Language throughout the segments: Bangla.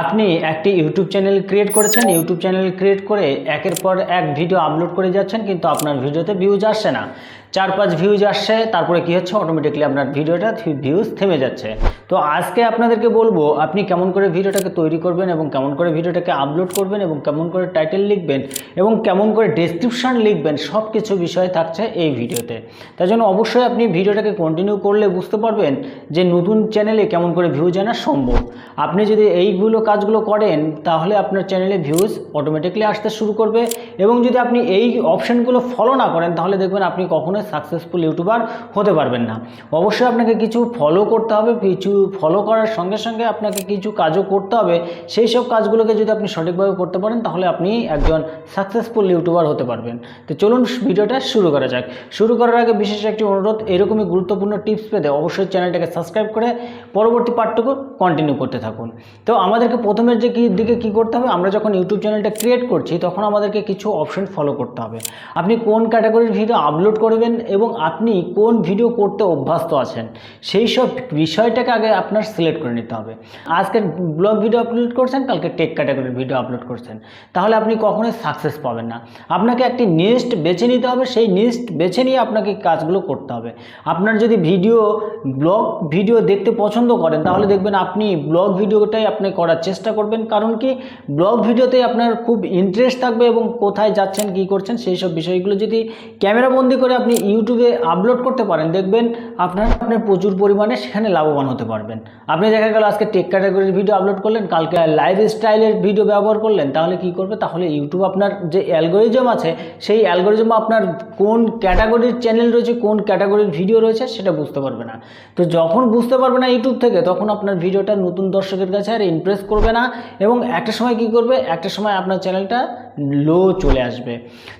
আপনি একটি ইউটিউব চ্যানেল ক্রিয়েট করেছেন, ইউটিউব চ্যানেল ক্রিয়েট করে একের পর এক ভিডিও আপলোড করে যাচ্ছেন, কিন্তু আপনার ভিডিওতে ভিউজ আসছে না। চার পাঁচ ভিউজ আসছে, তারপরে কি হচ্ছে? অটোমেটিকলি আপনার ভিডিওটা ভিউজ থেমে যাচ্ছে। তো আজকে আপনাদেরকে বলব, আপনি কেমন করে ভিডিওটাকে তৈরি করবেন এবং কেমন করে ভিডিওটাকে আপলোড করবেন এবং কেমন করে টাইটেল লিখবেন এবং কেমন করে ডেসক্রিপশন লিখবেন সব কিছু বিষয় থাকছে এই ভিডিওতে। তার জন্য অবশ্যই আপনি ভিডিওটাকে কন্টিনিউ করলে বুঝতে পারবেন যে নতুন চ্যানেলে কেমন করে ভিউজ আনা সম্ভব। আপনি যদি এইগুলো কাজগুলো করেন, তাহলে আপনার চ্যানেলে ভিউজ অটোমেটিকলি আসতে শুরু করবে এবং যদি আপনি এই অপশানগুলো ফলো না করেন, তাহলে দেখবেন আপনি কখনোই সাকসেসফুল ইউটিউবার হতে পারবেন না। অবশ্যই আপনাকে কিছু ফলো করতে হবে, কিছু ফলো করার সঙ্গে সঙ্গে আপনাকে কিছু কাজও করতে হবে। সেই সব কাজগুলোকে যদি আপনি সঠিকভাবে করতে পারেন, তাহলে আপনি একজন সাকসেসফুল ইউটিউবার হতে পারবেন। তো চলুন ভিডিওটা শুরু করা যাক। শুরু করার আগে বিশেষ একটি অনুরোধ, এরকমই গুরুত্বপূর্ণ টিপস পেতে অবশ্যই চ্যানেলটাকে সাবস্ক্রাইব করে পরবর্তী পার্টটুকু কন্টিনিউ করতে থাকুন। তো আমাদেরকে প্রথমের যে কি দিকে কি করতে হবে, আমরা যখন ইউটিউব চ্যানেলটা ক্রিয়েট করছি, তখন আমাদেরকে কিছু অপশন ফলো করতে হবে। আপনি কোন ক্যাটাগরির ভিডিও আপলোড করবেন এবং আপনি কোন ভিডিও করতে অভ্যস্ত আছেন, সেই সব বিষয়টাকে আগে আপনার সিলেক্ট করে নিতে হবে। আজকে ব্লগ ভিডিও আপলোড করছেন, কালকে টেক ক্যাটাগরির ভিডিও আপলোড করছেন। তাহলে আপনি কখনোই সাকসেস পাবেন না। আপনাকে একটি নিস্ট বেছে নিতে হবে, সেই নিস্ট বেছে নিয়ে আপনাকে কাজগুলো করতে হবে। আপনার যদি ভিডিও ব্লগ ভিডিও দেখতে পছন্দ করেন, তাহলে দেখবেন আপনি ব্লগ ভিডিওটাই আপনি করার চেষ্টা করবেন। কারণ কি? ব্লগ ভিডিওতে আপনার খুব ইন্টারেস্ট থাকবে এবং কোথায় যাচ্ছেন, কি করছেন, সেই সব বিষয়গুলো যদি ক্যামেরা বন্দি করে আপনি ইউটিউবে আপলোড করতে পারেন। দেখবেন আপনার, আপনি প্রচুর পরিমাণে সেখানে লাভবান হতে পারবেন। আপনি দেখা গেল আজকে টেক ক্যাটাগরির ভিডিও আপলোড করলেন, কালকে লাইফ স্টাইলের ভিডিও ব্যবহার করলেন, তাহলে কি করবে? তাহলে ইউটিউব আপনার যে অ্যালগোরিজম আছে, সেই অ্যালগোরিজম আপনার কোন ক্যাটাগরির চ্যানেল রয়েছে, কোন ক্যাটাগরির ভিডিও রয়েছে, সেটা বুঝতে পারবে না। তো যখন বুঝতে পারবে না ইউটিউব থেকে, তখন আপনার ভিডিওটা নতুন দর্শকের কাছে আর ইমপ্রেস করবে না। এবং একটা সময় কি করবে? একটা সময় আপনার চ্যানেলটা লো চলে আসবে।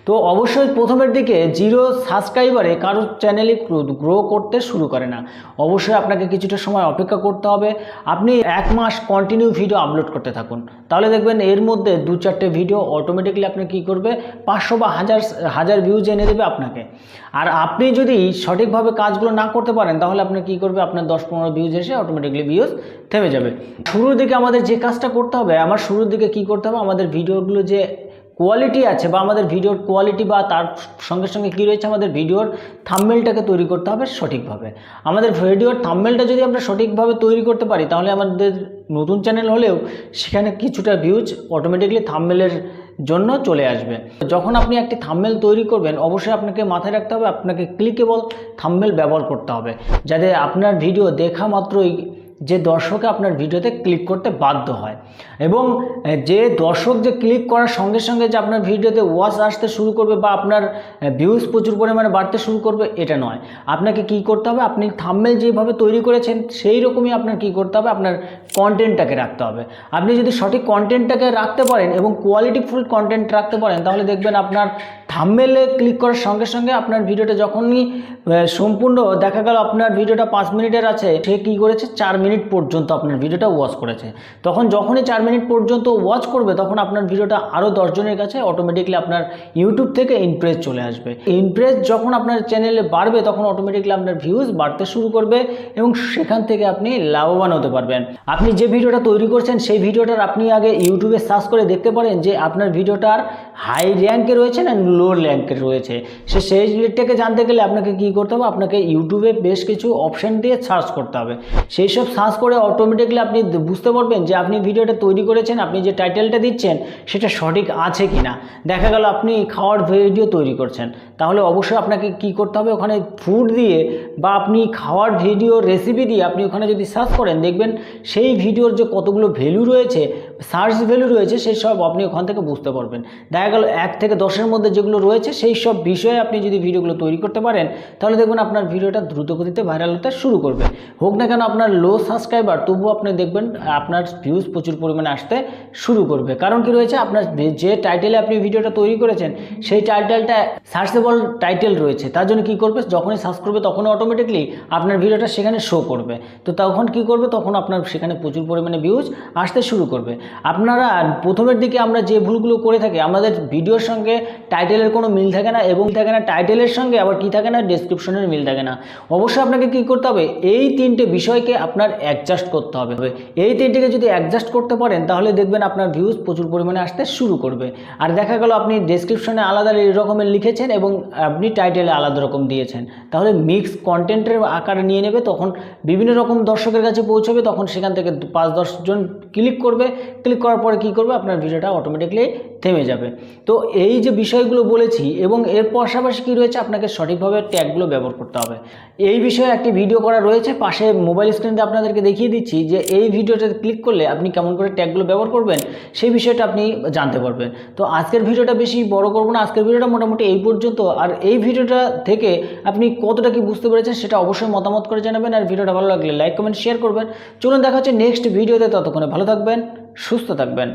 তো অবশ্যই প্রথমের দিকে জিরো সাবস্ক্রাইবারে কারোর চ্যানেলই গ্রো করতে শুরু করে না। অবশ্যই আপনাকে কিছুটা সময় অপেক্ষা করতে হবে। আপনি এক মাস কন্টিনিউ ভিডিও আপলোড করতে থাকুন। তাহলে দেখবেন এর মধ্যে দু চারটে ভিডিও অটোমেটিকলি আপনি কি করবে? পাঁচশো বা হাজার হাজার ভিউজ এনে দেবে আপনাকে। আর আপনি যদি সঠিকভাবে কাজগুলো না করতে পারেন, তাহলে আপনি কি করবে? আপনার দশ পনেরো ভিউজ এসে অটোমেটিকলি ভিউজ থেমে যাবে। শুরুর দিকে আমাদের যে কাজটা করতে হবে, আমার শুরুর দিকে কি করতে হবে? আমাদের ভিডিওগুলো যে কোয়ালিটি আছে বা আমাদের ভিডিওর কোয়ালিটি বা তার সঙ্গে সঙ্গে কী রয়েছে আমাদের ভিডিওর থাম্মেলটাকে তৈরি করতে হবে সঠিকভাবে। আমাদের ভিডিওর থাম্মেলটা যদি আমরা সঠিকভাবে তৈরি করতে পারি, তাহলে আমাদের নতুন চ্যানেল হলেও সেখানে কিছুটা ভিউজ অটোমেটিকলি থাম্মেলের জন্য চলে আসবে। যখন আপনি একটি থাম্মেল তৈরি করবেন, অবশ্যই আপনাকে মাথায় রাখতে হবে আপনাকে ক্লিকেবল থাম্মেল ব্যবহার করতে হবে, যাতে আপনার ভিডিও দেখা মাত্রই যে দর্শকে আপনার ভিডিওতে ক্লিক করতে বাধ্য হয় এবং যে দর্শক যে ক্লিক করার সঙ্গে সঙ্গে যে আপনার ভিডিওতে ওয়াচ আসতে শুরু করবে বা আপনার ভিউজ প্রচুর পরিমাণে বাড়তে শুরু করবে, এটা নয়। আপনাকে কি করতে হবে? আপনি থাম্মেল যেভাবে তৈরি করেছেন, সেই রকমই আপনার কি করতে হবে? আপনার কন্টেন্টটাকে রাখতে হবে। আপনি যদি সঠিক কন্টেন্টটাকে রাখতে পারেন এবং কোয়ালিটিফুল কন্টেন্ট রাখতে পারেন, তাহলে দেখবেন আপনার থাম্মেলে ক্লিক করার সঙ্গে সঙ্গে আপনার ভিডিওটা যখনই সম্পূর্ণ দেখা গেল আপনার ভিডিওটা পাঁচ মিনিটের আছে, সে কী করেছে? চার মিনিট পর্যন্ত আপনার ভিডিওটা ওয়াচ করেছে। তখন যখনই চার মিনিট পর্যন্ত ওয়াচ করবে, তখন আপনার ভিডিওটা আরও দশজনের কাছে অটোমেটিকলি আপনার ইউটিউব থেকে ইমপ্রেস চলে আসবে। ইমপ্রেস যখন আপনার চ্যানেলে বাড়বে, তখন অটোমেটিকলি আপনার ভিউজ বাড়তে শুরু করবে এবং সেখান থেকে আপনি লাভবান হতে পারবেন। আপনি যে ভিডিওটা তৈরি করছেন, সেই ভিডিওটার আপনি আগে ইউটিউবে সার্চ করে দেখতে পারেন যে আপনার ভিডিওটার হাই র্যাঙ্কে রয়েছে না লো র্যাঙ্কে রয়েছে। সে সেই রেটটাকে জানতে গেলে আপনাকে কী করতে হবে? আপনাকে ইউটিউবে বেশ কিছু অপশান দিয়ে সার্চ করতে হবে। সেই সব সার্চ করে অটোমেটিকলি আপনি বুঝতে পারবেন যে আপনি ভিডিওটা তৈরি করেছেন, আপনি যে টাইটেলটা দিচ্ছেন, সেটা সঠিক আছে কি না দেখা গেল আপনি খাওয়ার ভিডিও তৈরি করছেন। তাহলে অবশ্যই আপনাকে কি করতে হবে? ওখানে ফুড দিয়ে বা আপনি খাওয়ার ভিডিও রেসিপি দিয়ে আপনি ওখানে যদি সার্চ করেন, দেখবেন সেই ভিডিওর যে কতগুলো ভ্যালু রয়েছে সার্চ ভ্যালু রয়েছে সেই সব আপনি ওখান থেকে বুঝতে পারবেন। দেখা গেল এক থেকে দশের মধ্যে যেগুলো রয়েছে, সেই সব বিষয়ে আপনি যদি ভিডিওগুলো তৈরি করতে পারেন, তাহলে দেখবেন আপনার ভিডিওটা দ্রুত গতিতে ভাইরাল হতে শুরু করবে। হোক না কেন আপনার লো সাবস্ক্রাইবার তবুও আপনি দেখবেন, আপনার ভিউজ প্রচুর পরিমাণে আসতে শুরু করবে। কারণ কি রয়েছে, আপনার যে টাইটেলে আপনি ভিডিওটা তৈরি করেছেন, সেই টাইটেলটা সার্চেবল টাইটেল রয়েছে। তার জন্য কী করবে, যখনই সার্চ করবে, তখনই অটোমেটিকলি আপনার ভিডিওটা সেখানে শো করবে। তো তখন কি করবে, তখন আপনার সেখানে প্রচুর পরিমাণে ভিউজ আসতে শুরু করবে। আপনারা প্রথমের দিকে আমরা যে ভুলগুলো করে থাকি, আমাদের ভিডিওর সঙ্গে টাইটেলের কোনো মিল থাকে না এবং থাকে না টাইটেলের সঙ্গে আবার কি থাকে না ডেসক্রিপশনের মিল থাকে না। অবশ্যই আপনাকে কি করতে হবে? এই তিনটে বিষয়কে আপনার অ্যাডজাস্ট করতে হবে। এই তিনটেকে যদি অ্যাডজাস্ট করতে পারেন, তাহলে দেখবেন আপনার ভিউজ প্রচুর পরিমাণে আসতে শুরু করবে। আর দেখা গেল আপনি ডেসক্রিপশনে আলাদা রকমের লিখেছেন এবং আপনি টাইটেলে আলাদা রকম দিয়েছেন। তাহলে মিক্স কন্টেন্টের আকার নিয়ে নেবে, তখন বিভিন্ন রকম দর্শকের কাছে পৌঁছবে, তখন সেখান থেকে পাঁচ দশজন ক্লিক করবে। ক্লিক করার পরে কী করবে? আপনার ভিডিওটা অটোমেটিকলি থেমে যাবে। তো এই যে বিষয়গুলো বলেছি এবং এর পাশাপাশি কী রয়েছে, আপনাকে সঠিকভাবে ট্যাগগুলো ব্যবহার করতে হবে। এই বিষয়ে একটি ভিডিও করা রয়েছে, পাশে মোবাইল স্ক্রিনে আপনাদেরকে দেখিয়ে দিচ্ছি যে এই ভিডিওটাতে ক্লিক করলে আপনি কেমন করে ট্যাগগুলো ব্যবহার করবেন, সেই বিষয়টা আপনি জানতে পারবেন। তো আজকের ভিডিওটা বেশি বড় করব না, আজকের ভিডিওটা মোটামুটি এই পর্যন্ত। আর এই ভিডিওটা থেকে আপনি কতটা কি বুঝতে পেরেছেন সেটা অবশ্যই মতামত করে জানাবেন। আর ভিডিওটা ভালো লাগলে লাইক, কমেন্ট শেয়ার করবেন। চলুন দেখা হচ্ছে নেক্সট ভিডিওতে, ততক্ষণে ভালো থাকবেন, সুস্থ থাকবেন।